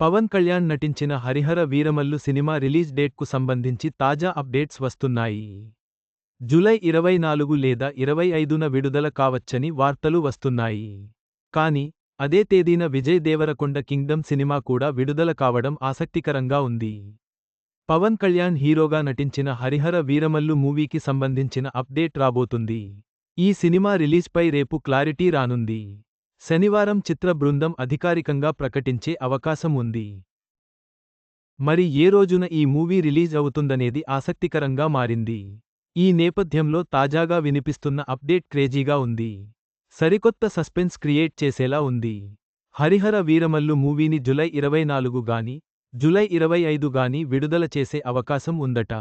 పవన్ కళ్యాణ్ నటించిన Harihara Veeramallu cinema release డేట్కు సంబంధించి తాజా అప్డేట్స్ వస్తున్నాయి. జులై ఇరవై నాలుగు లేదా ఇరవై ఐదున విడుదల కావచ్చని వార్తలు వస్తున్నాయి. కాని అదే తేదీన విజయ్ దేవరకొండ కింగ్డమ్ సినిమా కూడా విడుదల కావడం ఆసక్తికరంగా ఉంది. పవన్ కళ్యాణ్ హీరోగా నటించిన హరిహర వీరమల్లు మూవీకి సంబంధించిన అప్డేట్ రాబోతుంది. ఈ సినిమా రిలీజ్పై రేపు క్లారిటీ రానుంది. శనివారం చిత్ర బృందం అధికారికంగా ప్రకటించే అవకాశం ఉంది. మరి ఏ రోజున ఈ మూవీ రిలీజ్ అవుతుందనేది ఆసక్తికరంగా మారింది. ఈ నేపథ్యంలో తాజాగా వినిపిస్తున్న అప్డేట్ క్రేజీగా ఉంది. సరికొత్త సస్పెన్స్ క్రియేట్ చేసేలా ఉంది. హరిహర వీరమల్లు మూవీని జులై ఇరవై నాలుగు గాని జులై ఇరవై ఐదు గాని విడుదల చేసే అవకాశం ఉందట.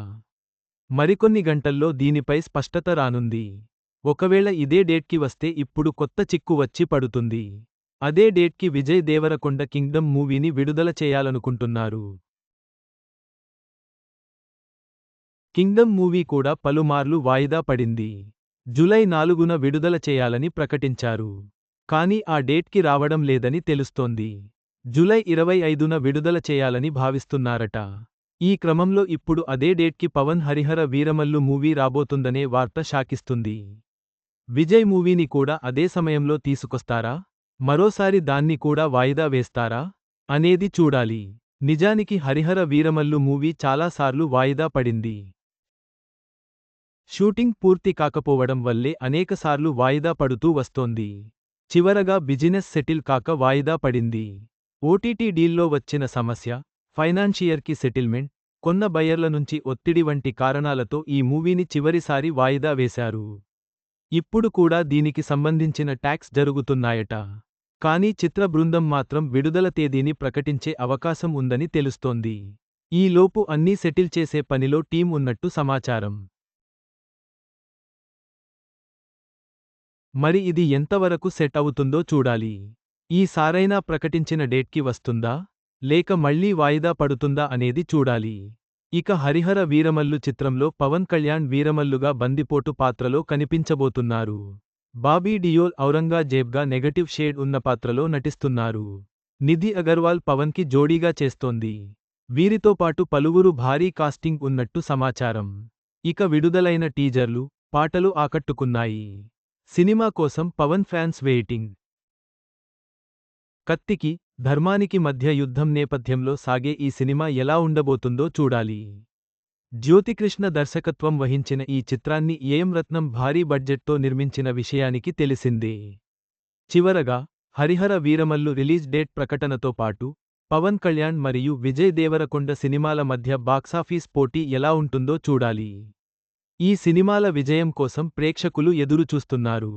మరికొన్ని గంటల్లో దీనిపై స్పష్టత రానుంది. ఒకవేళ ఇదే డేట్కి వస్తే ఇప్పుడు కొత్త చిక్కు వచ్చి పడుతుంది. అదే డేట్కి విజయ్ దేవరకొండ కింగ్డమ్ మూవీని విడుదల చేయాలనుకుంటున్నారు. కింగ్డమ్ మూవీ కూడా పలుమార్లు వాయిదా పడింది. జులై నాలుగున విడుదల చేయాలని ప్రకటించారు. కానీ ఆ డేట్కి రావడం లేదని తెలుస్తోంది. జులై ఇరవై ఐదున విడుదల చేయాలని భావిస్తున్నారట. ఈ క్రమంలో ఇప్పుడు అదే డేట్కి పవన్ హరిహర వీరమల్లు మూవీ రాబోతుందనే వార్త షాకిస్తుంది. విజయ్ మూవీని కూడా అదే సమయంలో తీసుకొస్తారా? మరోసారి దాన్ని కూడా వాయిదా వేస్తారా? అనేది చూడాలి. నిజానికి హరిహర వీరమల్లు మూవీ చాలాసార్లు వాయిదా పడింది. షూటింగ్ పూర్తి కాకపోవడం వల్లే అనేకసార్లు వాయిదా పడుతూ వస్తోంది. చివరగా బిజినెస్ సెటిల్ కాక వాయిదా పడింది. ఓటీటీ డీల్లో వచ్చిన సమస్య ఫైనాన్షియర్కి సెటిల్మెంట్ కొన్న బయర్ల నుంచి ఒత్తిడి వంటి కారణాలతో ఈ మూవీని చివరిసారి వాయిదా వేశారు. ఇప్పుడు కూడా దీనికి సంబంధించిన ట్యాక్స్ జరుగుతున్నాయట. కానీ చిత్ర బృందం మాత్రం విడుదల తేదీని ప్రకటించే అవకాశం ఉందని తెలుస్తోంది. ఈలోపు అన్నీ సెటిల్ చేసే పనిలో టీం ఉన్నట్టు సమాచారం. మరి ఇది ఎంతవరకు సెట్ అవుతుందో చూడాలి. ఈ సారైనా ప్రకటించిన డేట్కి వస్తుందా? లేక మళ్ళీ వాయిదా పడుతుందా అనేది చూడాలి. ఇక హరిహర వీరమల్లు చిత్రంలో పవన్ కళ్యాణ్ వీరమల్లుగా బందిపోటు పాత్రలో కనిపించబోతున్నారు. బాబీ డియోల్ ఔరంగాజేబ్గా నెగటివ్ షేడ్ ఉన్న పాత్రలో నటిస్తున్నారు. నిధి అగర్వాల్ పవన్కి జోడీగా చేస్తోంది. వీరితో పాటు పలువురు భారీ కాస్టింగ్ ఉన్నట్టు సమాచారం. ఇక విడుదలైన టీజర్లు పాటలు ఆకట్టుకున్నాయి. సినిమా కోసం పవన్ ఫ్యాన్స్ వెయిటింగ్. కత్తికి ధర్మానికి మధ్య యుద్ధం నేపథ్యంలో సాగే ఈ సినిమా ఎలా ఉండబోతుందో చూడాలి. జ్యోతికృష్ణ దర్శకత్వం వహించిన ఈ చిత్రాన్ని ఏఎం రత్నం భారీ బడ్జెట్తో నిర్మించిన విషయానికి తెలిసిందే. చివరగా హరిహర వీరమల్లు రిలీజ్ డేట్ ప్రకటనతో పాటు పవన్ కళ్యాణ్ మరియు విజయ్ దేవరకొండ సినిమాల మధ్య బాక్సాఫీస్ పోటీ ఎలా ఉంటుందో చూడాలి. ఈ సినిమాల విజయం కోసం ప్రేక్షకులు ఎదురుచూస్తున్నారు.